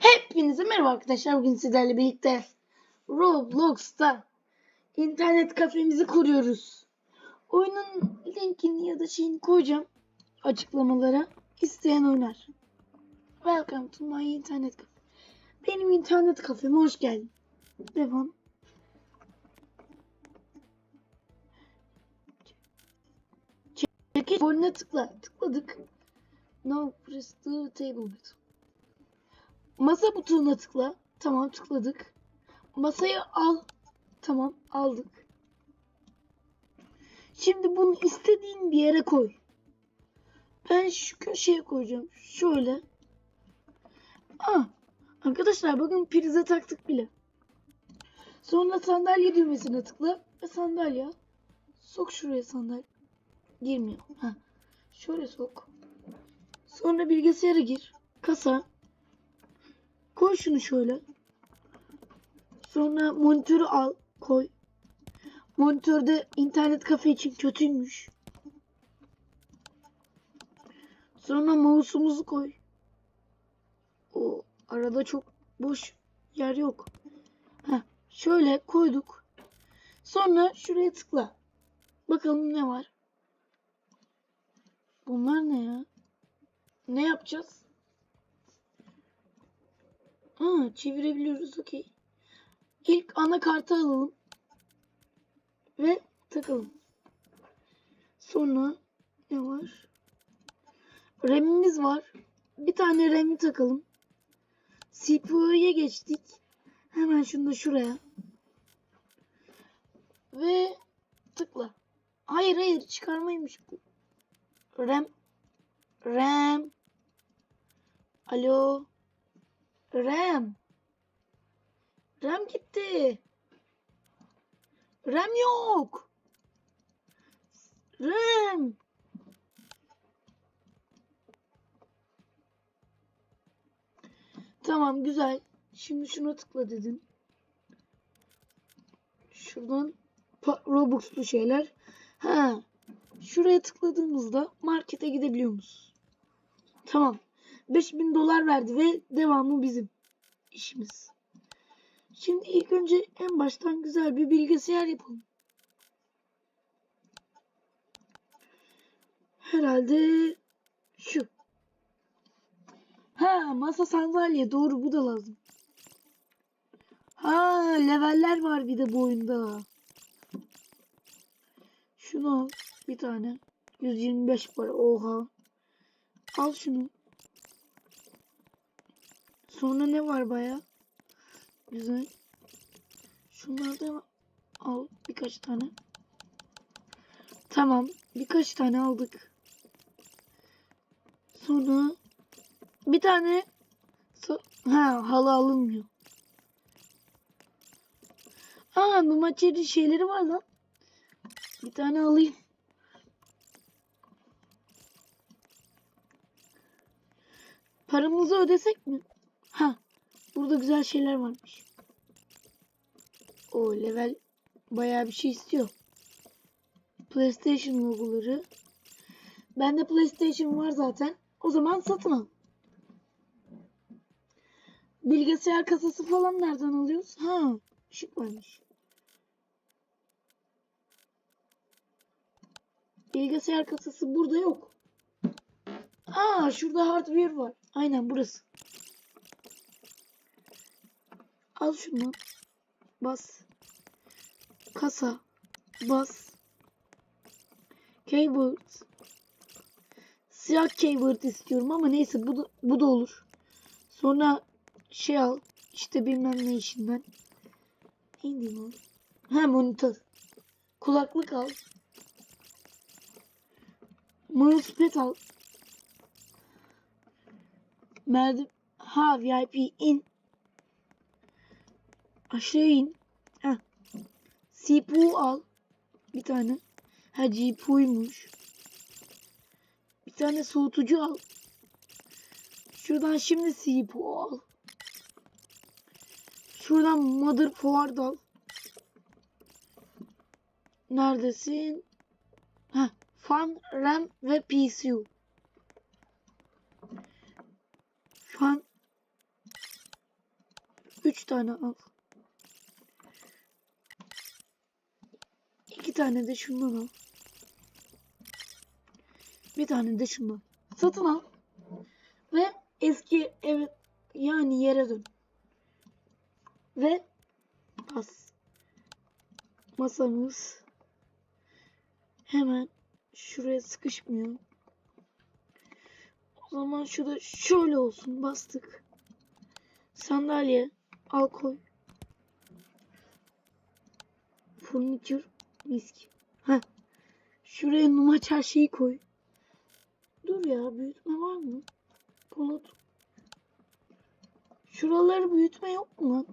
Hepinize merhaba arkadaşlar. Bugün sizlerle birlikte Roblox'ta internet kafemizi kuruyoruz. Oyunun linkini ya da şeyini koyacağım açıklamalara. İsteyen oynar. Welcome to my internet cafe. Benim internet kafeme hoş geldin. Devam. Çekiç oyuna tıkla. Tıkladık. Now press the table button. Masa butonuna tıkla. Tamam tıkladık. Masayı al. Tamam aldık. Şimdi bunu istediğin bir yere koy. Ben şu köşeye koyacağım. Şöyle. Aa, arkadaşlar bakın prize taktık bile. Sonra sandalye düğmesine tıkla ve sandalye al. Sok şuraya sandalye. Girmiyor. Ha. Şöyle sok. Sonra bilgisayara gir. Kasa. Koy şunu şöyle. Sonra monitörü al. Koy. Monitörde internet kafe için kötüymüş. Sonra mouse'umuzu koy. O arada çok boş yer yok. Heh, şöyle koyduk. Sonra şuraya tıkla. Bakalım ne var. Bunlar ne ya? Ne yapacağız? Ha, çevirebiliyoruz. Okey. İlk anakartı alalım. Ve takalım. Sonra ne var? RAM'imiz var. Bir tane RAM'i takalım. CPU'ya geçtik. Hemen şunu da şuraya. Ve tıkla. Hayır hayır çıkarmaymış bu. RAM RAM Alo RAM RAM gitti. RAM yok. RAM Tamam güzel. Şimdi şuna tıkla dedin. Şuradan Robux'lu şeyler. Ha. Şuraya tıkladığımızda markete gidebiliyor musun? Tamam. 5000 dolar verdi ve devamı bizim işimiz. Şimdi ilk önce en baştan güzel bir bilgisayar yapalım. Herhalde şu. Ha masa sandalye doğru bu da lazım. Ha leveller var bir de bu oyunda. Şunu al bir tane. 125 para oha. Al şunu. Sonra ne var baya? Güzel. Şunlardan al birkaç tane. Tamam. Birkaç tane aldık. Sonra bir tane so- ha halı alınmıyor. Aa numaçeri şeyleri var lan. Bir tane alayım. Paramızı ödesek mi? Ha burada güzel şeyler varmış. O level bayağı bir şey istiyor. PlayStation logoları. Bende PlayStation var zaten. O zaman satın al. Bilgisayar kasası falan nereden alıyoruz? Ha, ışık varmış. Bilgisayar kasası burada yok. Aa, şurada hardware var. Aynen burası. Al şunu. Bas. Kasa. Bas. Keyboard. Siyah keyboard istiyorum ama neyse bu da, bu da olur. Sonra şey al. işte bilmem ne işinden. Neydi bu? Ha monitör. Kulaklık al. Mousepad al. Merdiven. Ha VIP in. Aşağı in. Ha. CPU al. Bir tane. Ha GPU'ymuş. Bir tane soğutucu al. Şuradan şimdi CPU al. Şuradan motherboard al. Neredesin? Ha, fan, RAM ve PCU. Fan Üç tane al. İki tane de şundan al. Bir tane de şundan. Satın al. Ve eski evet yani yere dön. Ve bas. Masamız hemen şuraya sıkışmıyor. O zaman şurada şöyle olsun. Bastık. Sandalye al koy. Furniture misk. Heh. Şuraya numara çarşıyı koy. Dur ya büyütme var mı? Polat. Şuraları büyütme yok mu lan?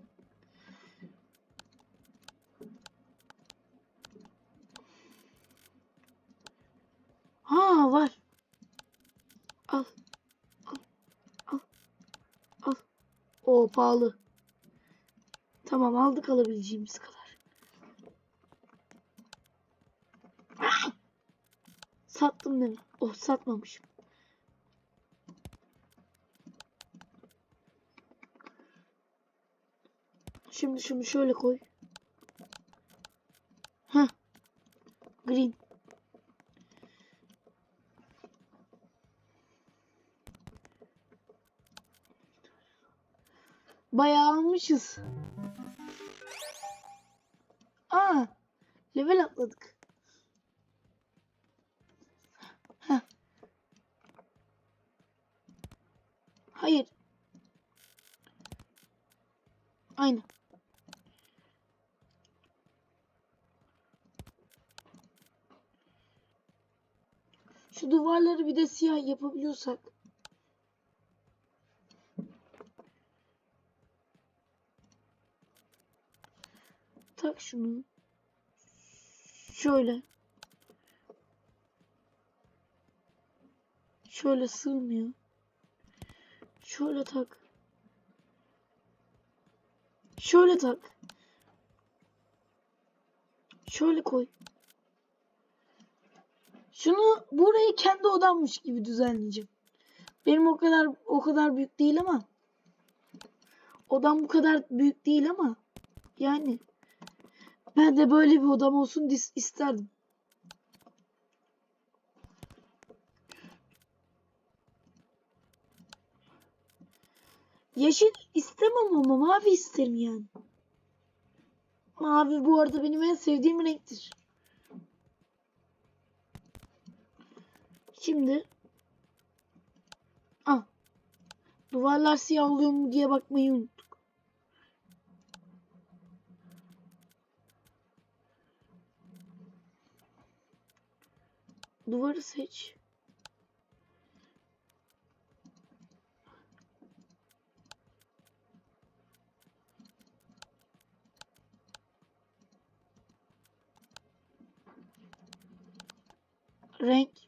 Ha var. Al. Al. Al. Al. O pahalı. Tamam aldık alabileceğimiz kadar. Ah! Sattım mi? Oh satmamışım. Şimdi şunu şöyle koy. Heh. Green. Bayağı almışız. Aa, level atladık. Heh. Hayır. Aynı. Şu duvarları bir de siyah yapabiliyorsak. Tak şunu. Şöyle. Şöyle sığmıyor. Şöyle tak. Şöyle tak. Şöyle koy. Şunu burayı kendi odammış gibi düzenleyeceğim. Benim o kadar o kadar büyük değil ama odam bu kadar büyük değil ama yani ben de böyle bir odam olsun isterdim. Yeşil istemem ama mavi isterim yani. Mavi bu arada benim en sevdiğim renktir. Şimdi ah duvarlar siyah oluyor mu diye bakmayı unuttuk. Duvarı seç. Renk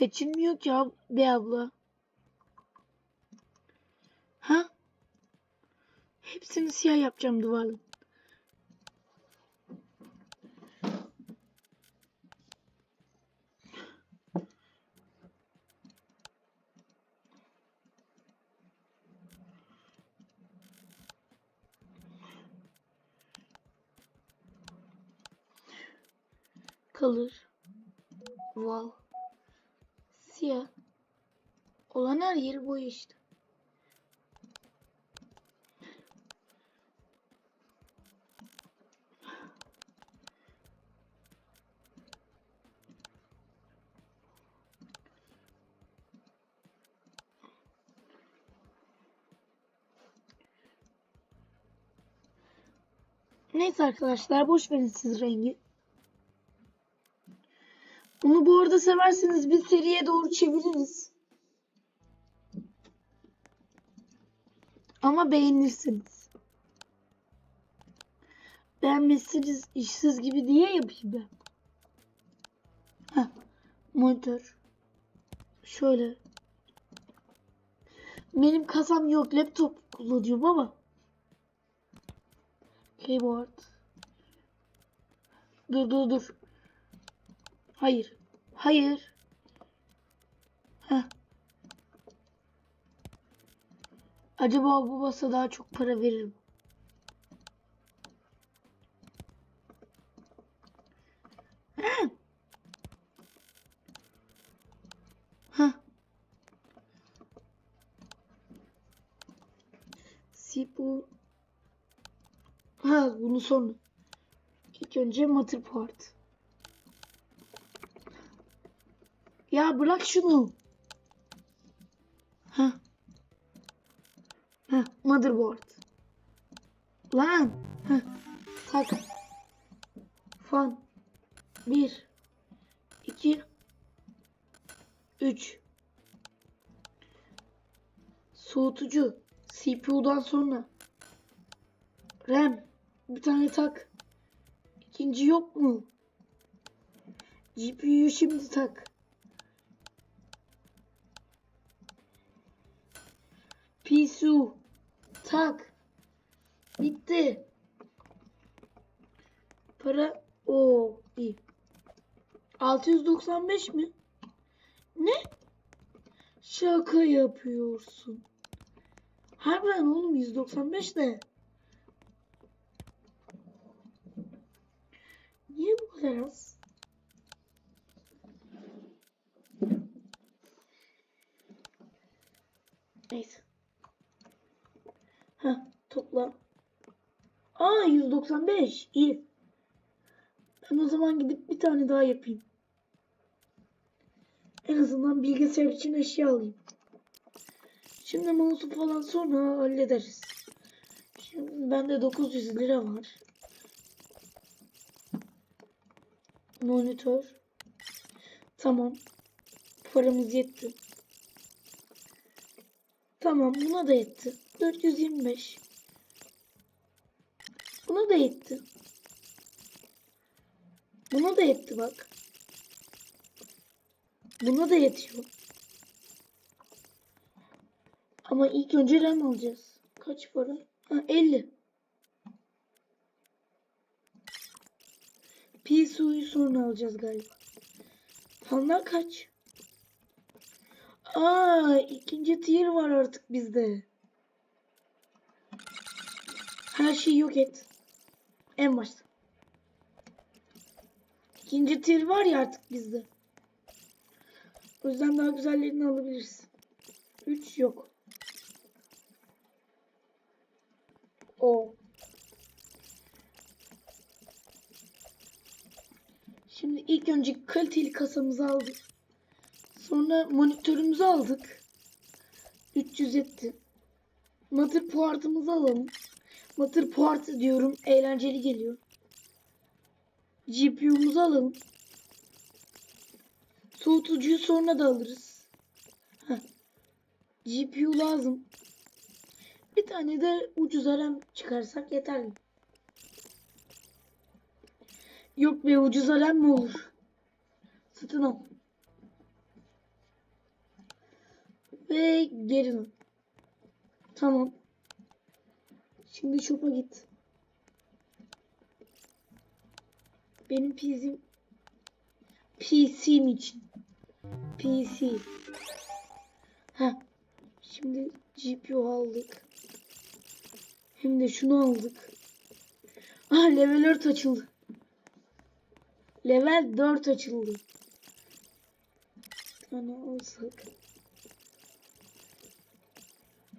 seçilmiyor ki ab be abla. Ha? Hepsini siyah yapacağım duvarın. Kalır. Wow. Siyah. Olan her yeri boya işte. Neyse arkadaşlar boş verin siz rengi. Arada severseniz bir seriye doğru çeviririz. Ama beğenirsiniz. Beğenmezseniz işsiz gibi diye yapayım ben. Heh. Monitör. Şöyle. Benim kasam yok. Laptop kullanıyorum ama. Keyboard. Dur dur dur. Hayır. Hayır. Heh. Acaba bu basa daha çok para veririm. bu ha bunu sonra ilk önce Matterport Ya bırak şunu. Ha. Ha motherboard. Lan. Ha. Tak. Fan. Bir. iki, Üç. Soğutucu. CPU'dan sonra. RAM. Bir tane tak. İkinci yok mu? GPU'yu şimdi tak. Tak. Bitti. Para o iyi. 695 mi? Ne? Şaka yapıyorsun. Harbiden oğlum 195 ne? Niye bu kadar az? Neyse. Ha topla. Aa 195 iyi. Ben o zaman gidip bir tane daha yapayım. En azından bilgisayar için eşya alayım. Şimdi mouse'u falan sonra hallederiz. Şimdi bende 900 lira var. Monitör. Tamam. Paramız yetti. Tamam buna da yetti. 425. Buna da yetti. Buna da yetti bak. Buna da yetiyor. Ama ilk önce RAM alacağız. Kaç para? Ha 50. PSU'yu sonra alacağız galiba. Fanlar kaç? Aa ikinci tier var artık bizde. Her şeyi yok et. En başta. İkinci tier var ya artık bizde. O yüzden daha güzellerini alabiliriz. 3 yok. O. Şimdi ilk önce kaliteli kasamızı aldık. Sonra monitörümüzü aldık. 300 etti. Motherboard'ımızı alalım. Motherboard diyorum. Eğlenceli geliyor. GPU'muzu alalım. Soğutucuyu sonra da alırız. Heh. GPU lazım. Bir tane de ucuz RAM çıkarsak yeterli. Yok be ucuz RAM mi olur? Satın al. Ve geri. Tamam. Şimdi shop'a git. Benim PC'm PC'm için. PC. Ha. Şimdi GPU aldık. Hem de şunu aldık. Ah level 4 açıldı. Level 4 açıldı. Bir tane alsak.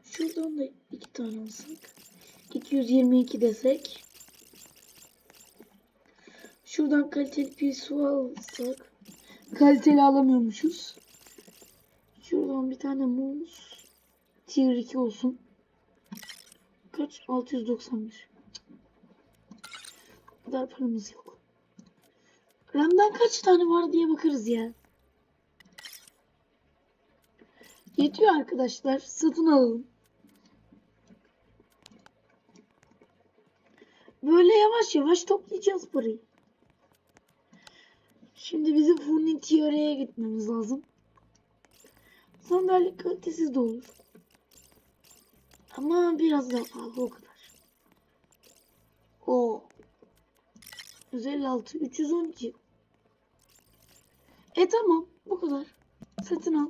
Şuradan da iki tane alsak. 222 desek. Şuradan kaliteli bir su alsak. Kaliteli alamıyormuşuz. Şuradan bir tane muz. Tier 2 olsun. Kaç? 691. O kadar paramız yok. RAM'den kaç tane var diye bakarız ya. Yetiyor arkadaşlar. Satın alalım. Böyle yavaş yavaş toplayacağız parayı. Şimdi bizim furniture gitmemiz lazım. Sandalye kalitesiz de olur. Ama biraz daha pahalı o kadar. O 156 312. E tamam bu kadar. Satın al.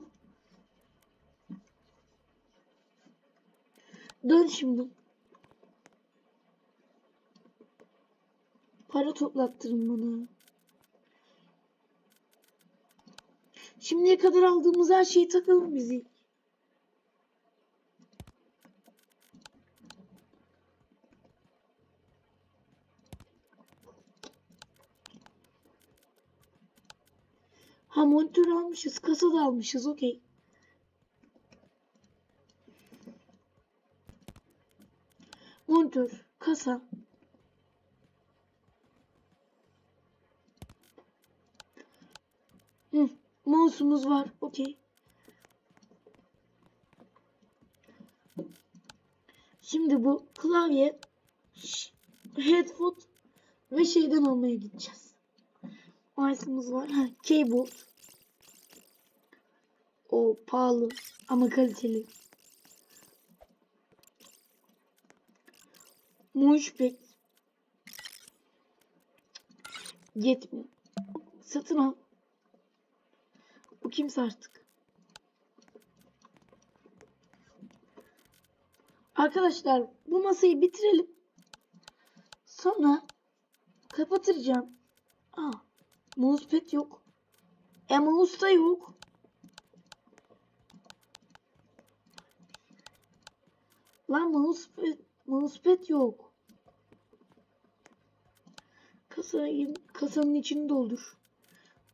Dön şimdi. Para toplattırın bana. Şimdiye kadar aldığımız her şeyi takalım bizi. Ha monitör almışız, kasa da almışız, okey. Monitör, kasa. Mouse'umuz var, okey. Şimdi bu klavye, headphone ve şeyden almaya gideceğiz. Mouse'umuz var. Ha, keyboard. O pahalı ama kaliteli. Mousepad. Yetmiyor. Satın al. Kimse artık. Arkadaşlar bu masayı bitirelim. Sonra kapatacağım. Aa, mousepad yok. E mouse da yok. Lan mousepad, mousepad yok. Kasayı, kasanın içini doldur.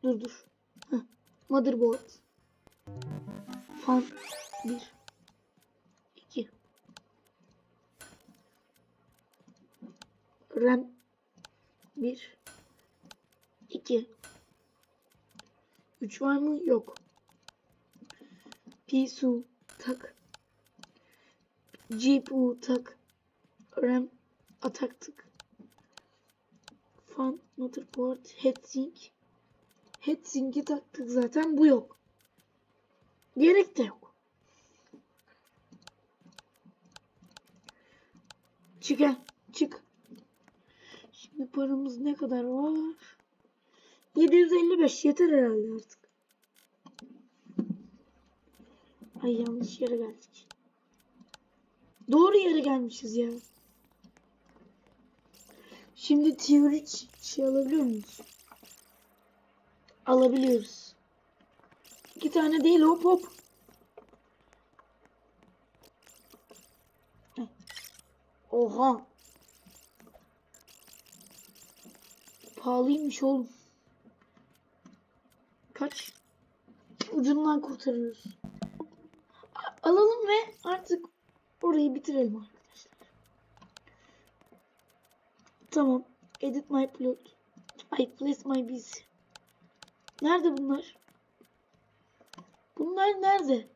Dur dur. Motherboard. Fan 1 2 RAM 1 2 3 var mı? Yok. PSU tak. GPU tak. RAM ataktık. Fan motherboard heatsink. Headsink'i taktık zaten bu yok. Gerek de yok. Çık gel. Çık. Şimdi paramız ne kadar var? 755 yeter herhalde artık. Ay yanlış yere geldik. Doğru yere gelmişiz ya. Şimdi 3 şey alabiliyor muyuz? Alabiliyoruz. İki tane değil hop hop. Oha. Pahalıymış oğlum. Kaç? Ucundan kurtarıyoruz. A- alalım ve artık orayı bitirelim arkadaşlar. Tamam. Edit my plot. I place my busy. Nerede bunlar? Bunlar nerede?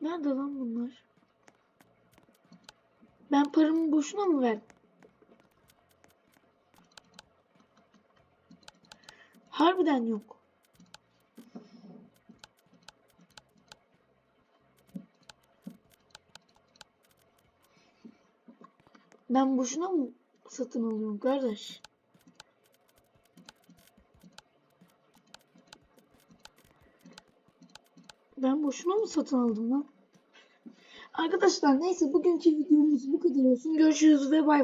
Nerede lan bunlar? Ben paramı boşuna mı verdim? Harbiden yok. Ben boşuna mı satın alıyorum kardeş? Ben boşuna mı satın aldım lan? Arkadaşlar neyse bugünkü videomuz bu kadar olsun. Görüşürüz ve bay bay.